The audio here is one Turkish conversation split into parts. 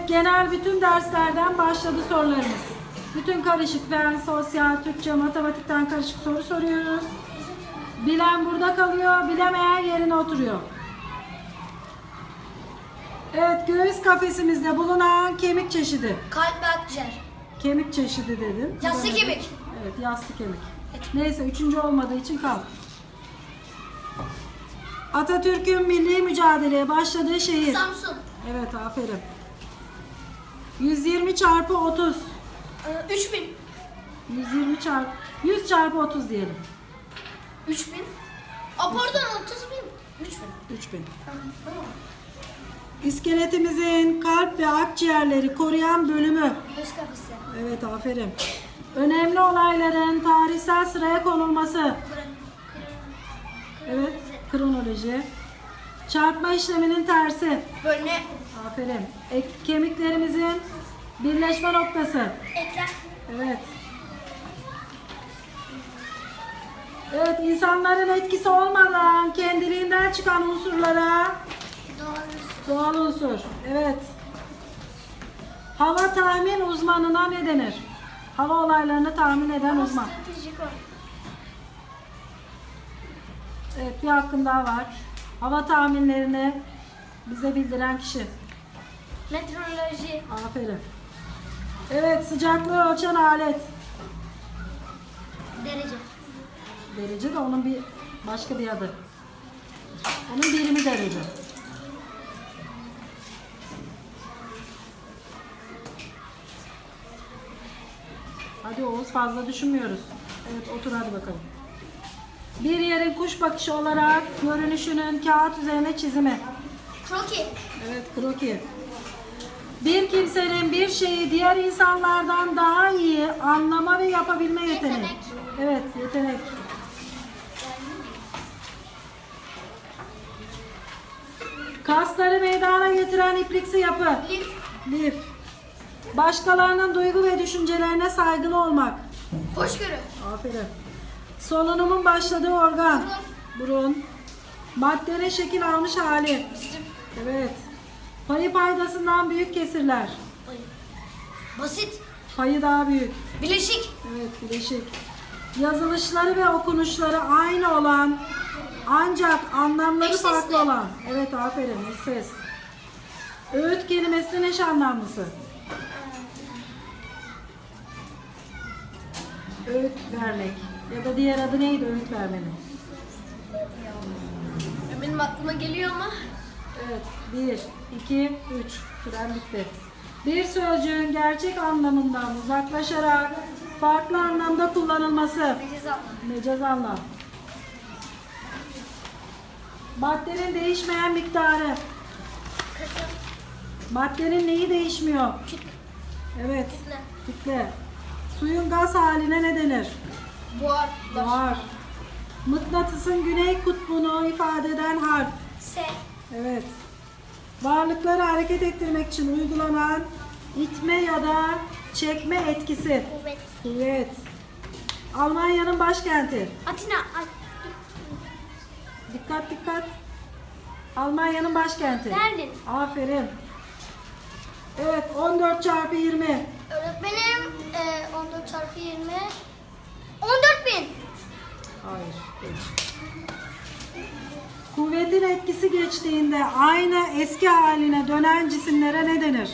Evet, genel bütün derslerden başladı sorularımız. Bütün karışık fen, sosyal, Türkçe, matematikten karışık soru soruyoruz. Bilen burada kalıyor, bilemeyen yerine oturuyor. Evet, göğüs kafesimizde bulunan kemik çeşidi. Kalp ve akciğer. Kemik çeşidi dedim. Yassı kemik. Evet, yassı kemik. Neyse, üçüncü olmadığı için kal. Atatürk'ün milli mücadeleye başladığı şehir. Samsun. Evet, aferin. 120 çarpı 30. Ee, 3000. 120 çarpı 100 çarpı 30 diyelim. 3000. Aa pardon 30 bin. 3000. 3000. Tamam. Tamam. İskeletimizin kalp ve akciğerleri koruyan bölümü. Göğüs kafesi. Evet, aferin. Önemli olayların tarihsel sıraya konulması. Kırın. Evet, kronoloji. Çarpma işleminin tersi. Bölme. Aferin. Ek, kemiklerimizin birleşme noktası. Ekran. Evet. Evet, insanların etkisi olmadan kendiliğinden çıkan unsurlara doğal unsur. Evet. Hava tahmin uzmanına ne denir? Hava olaylarını tahmin eden uzman. Stratejik. Evet, bir hakkım daha var. Hava tahminlerini bize bildiren kişi. Meteoroloji. Aferin. Evet, sıcaklığı ölçen alet. Derece. Derece de onun bir başka bir adı. Onun birimi derece. Hadi Oğuz fazla düşünmüyoruz. Evet otur hadi bakalım. Bir yerin kuş bakışı olarak görünüşünün kağıt üzerine çizimi. Kroki. Evet kroki. Bir kimsenin bir şeyi diğer insanlardan daha iyi anlama ve yapabilme yeteneği. Yetenek. Evet yetenek. Kasları meydana getiren ipliksi yapı. Lif. Lif. Başkalarının duygu ve düşüncelerine saygılı olmak. Hoşgörü. Aferin. Solunumun başladığı organ. Burun. Maddenin şekil almış hali. Evet. Payı paydasından büyük kesirler. Basit. Payı daha büyük. Bileşik. Evet, bileşik. Yazılışları ve okunuşları aynı olan ancak anlamları Eş sesli. farklı olan. Evet, aferin. ses. Öğüt kelimesinin eş anlamlısı. Öğüt vermek. Ya da diğer adı neydi öğüt vermenin? Benim aklıma geliyor ama. Evet. 1, 2, 3. Süren bitti. Bir sözcüğün gerçek anlamından uzaklaşarak farklı anlamda kullanılması. Mecaz anlam. Maddenin değişmeyen miktarı. Katı. Maddenin neyi değişmiyor? Kütle. Evet. Kütle. Kütle. Suyun gaz haline ne denir? Buhar. Buhar. Mıknatısın güney kutbunu ifade eden harf. S. Evet. Varlıkları hareket ettirmek için uygulanan itme ya da çekme etkisi. Kuvvet. Kuvvet. Almanya'nın başkenti. Atina. Dikkat dikkat. Almanya'nın başkenti. Berlin. Aferin. Evet 14 çarpı 20. Öğretmenim e, 14 çarpı 20. 14 bin. Hayır. Geç. Kuvvetin etkisi geçtiğinde aynı eski haline dönen cisimlere ne denir?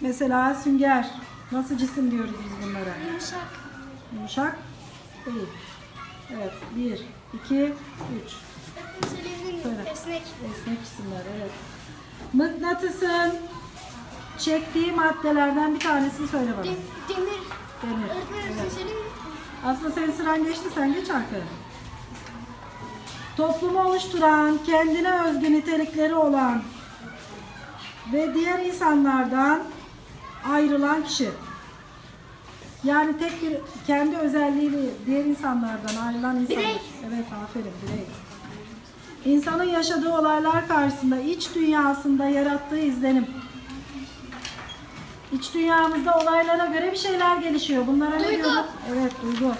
Mesela sünger. Nasıl cisim diyoruz biz bunlara? Yumuşak. Yumuşak değil. Evet. 1, 2, 3. Söyleyebilir miyim? Söyle. Esnek. Esnek cisimler evet. Mıknatısın çektiği maddelerden bir tanesini söyle bana. Dem- demir. Demir. Öğretmenim Evet. Aslında senin sıran geçti sen geç arkaya. Toplumu oluşturan, kendine özgü nitelikleri olan ve diğer insanlardan ayrılan kişi. Yani tek bir kendi özelliğiyle diğer insanlardan ayrılan insan. Birey. Evet aferin birey. İnsanın yaşadığı olaylar karşısında iç dünyasında yarattığı izlenim. İç dünyamızda olaylara göre bir şeyler gelişiyor. Bunlara ne Duygu. diyorduk? Evet duygu.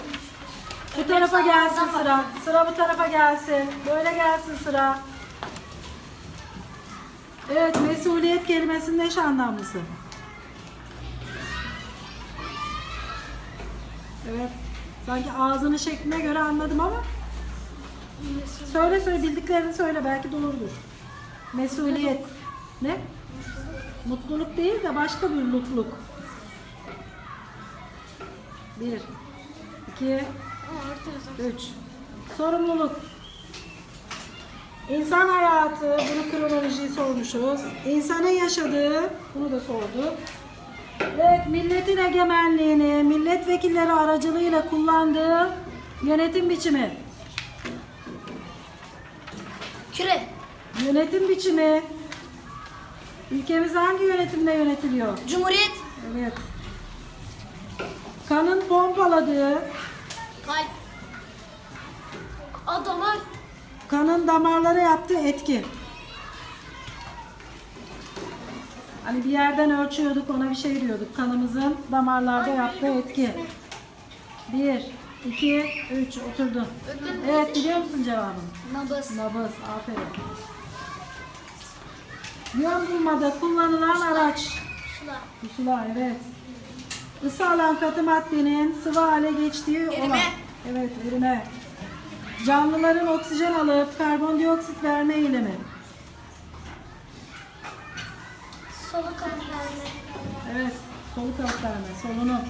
Bu tarafa gelsin sıra. Sıra bu tarafa gelsin. Böyle gelsin sıra. Evet, mesuliyet kelimesinin eş anlamlısı. Evet. Sanki ağzını şekline göre anladım ama söyle söyle bildiklerini söyle belki doğrudur. Mesuliyet. Ne? Mutluluk değil de başka bir mutluluk. Bir, iki, üç. Sorumluluk. İnsan hayatı, bunu kronolojiyi sormuşuz. İnsanın yaşadığı, bunu da sorduk. Evet, milletin egemenliğini milletvekilleri aracılığıyla kullandığı yönetim biçimi. Küre. Yönetim biçimi. Ülkemiz hangi yönetimle yönetiliyor? Cumhuriyet. Evet. Kanın pompaladığı, Kalp. Adama kanın damarlara yaptığı etki. Hani bir yerden ölçüyorduk, ona bir şey diyorduk. Kanımızın damarlarda yaptığı etki. Bir, iki, üç, oturdun. Evet, biliyor musun cevabını? nabız. Nabız, aferin. Yön bulmada kullanılan araç. Şula. Pusula, evet. Isı alan katı maddenin sıvı hale geçtiği Erime. olan. Evet, erime. Canlıların oksijen alıp karbondioksit verme eylemi. Soluk alıp verme. Evet, soluk alıp verme, solunum.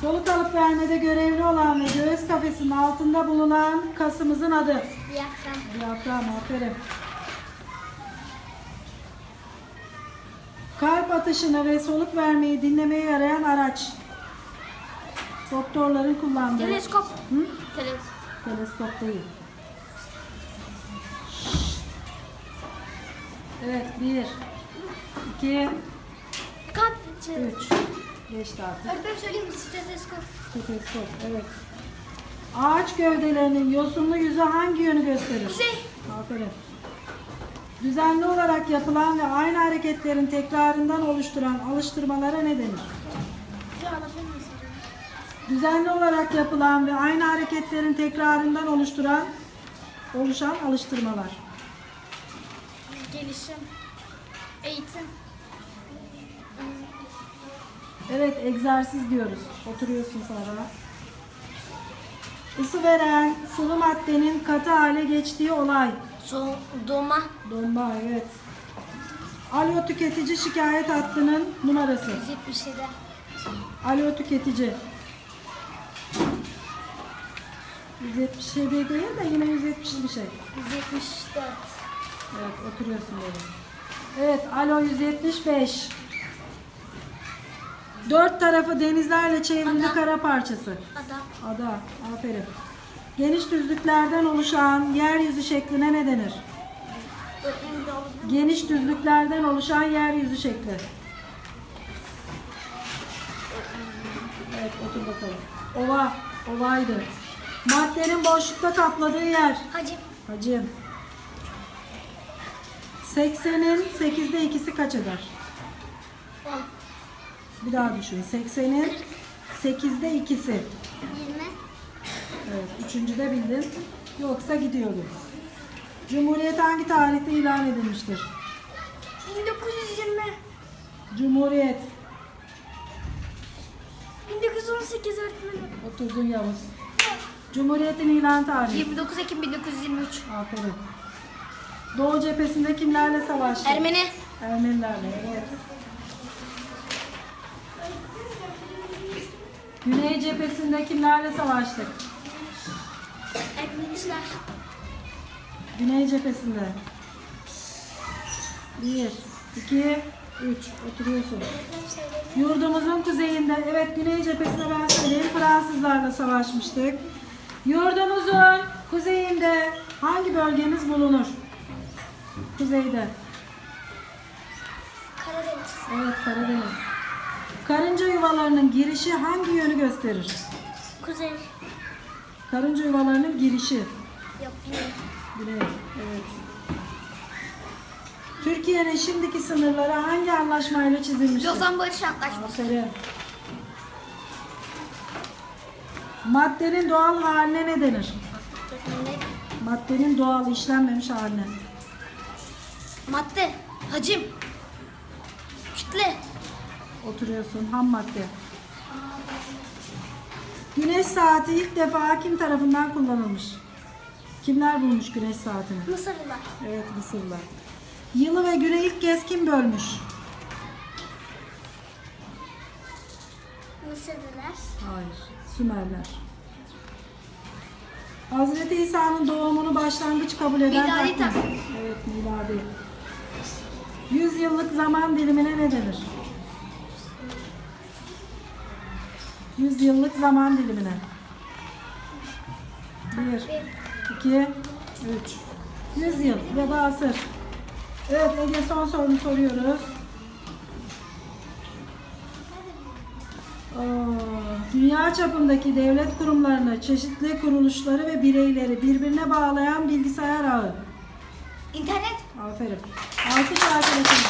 Soluk alıp vermede görevli olan ve göğüs kafesinin altında bulunan kasımızın adı. Diyafram. Diyafram, aferin. Atışını ve soluk vermeyi dinlemeye yarayan araç. Doktorların kullandığı. Teleskop. Hı? Teleskop. Teleskop değil. Evet, bir, iki, Kalp. üç. Geçti artık. Öğretmenim söyleyeyim mi? Steteskop. Stetoskop, evet. Ağaç gövdelerinin yosunlu yüzü hangi yönü gösterir? Kuzey. Aferin. Düzenli olarak yapılan ve aynı hareketlerin tekrarından oluşturan alıştırmalara ne denir? Düzenli olarak yapılan ve aynı hareketlerin tekrarından oluşturan oluşan alıştırmalar. Gelişim. Eğitim. Evet, egzersiz diyoruz. Oturuyorsun sonra. Isı veren sıvı maddenin katı hale geçtiği olay. Son, doma. Donma, evet. Alo tüketici şikayet hattının numarası. 177. Alo tüketici. 177 değil de yine 170 bir şey. 174. Evet oturuyorsun böyle. Evet alo 175. Dört tarafı denizlerle çevrili Ada. kara parçası. Adam. Ada. Aferin. Geniş düzlüklerden oluşan yeryüzü şekline ne denir? Geniş düzlüklerden oluşan yeryüzü şekli. Evet otur bakalım. Ova. Ovaydı. Maddenin boşlukta kapladığı yer. Hacim. Hacim. 80'in 8'de ikisi kaç eder? 10. Bir daha düşün. 80'in 8'de ikisi. 20. Evet, üçüncüde bildin. Yoksa gidiyordun. Cumhuriyet hangi tarihte ilan edilmiştir? 1920. Cumhuriyet. 1918 öğretmenim. Oturdun Yavuz. Cumhuriyetin ilan tarihi. 29 Ekim 1923. Aferin. Doğu cephesinde kimlerle savaştı? Ermeni. Ermenilerle, evet. Güney cephesinde kimlerle savaştık? Ermeniler. Güney cephesinde. Bir, iki, üç. Oturuyorsun. Yurdumuzun kuzeyinde, evet güney cephesine ben söyleyeyim, Fransızlarla savaşmıştık. Yurdumuzun kuzeyinde hangi bölgemiz bulunur? Kuzeyde. Karadeniz. Evet Karadeniz. Karınca yuvalarının girişi hangi yönü gösterir? Kuzey. Karınca yuvalarının girişi. Yok güney. Güney. Evet. Türkiye'nin şimdiki sınırları hangi anlaşmayla çizilmiştir? Lozan Barış Antlaşması. Aferin. Maddenin doğal haline ne denir? Maddenin doğal işlenmemiş haline. Madde. Hacim. Kütle. Oturuyorsun. Ham madde. Güneş saati ilk defa kim tarafından kullanılmış? Kimler bulmuş güneş saatini? Mısırlılar. Evet Mısırlılar. Yılı ve günü ilk kez kim bölmüş? Mısırlılar. Hayır. Sümerler. Hazreti İsa'nın doğumunu başlangıç kabul eden Miladi takvim. Evet miladi. 100 yıllık zaman dilimine ne denir? 100 yıllık zaman dilimine. 1, 2, 3. 100 yıl ya da asır. Evet Ege son sorunu soruyoruz. Dünya çapındaki devlet kurumlarını, çeşitli kuruluşları ve bireyleri birbirine bağlayan bilgisayar ağı. İnternet. Aferin. Alkış arkadaşımıza.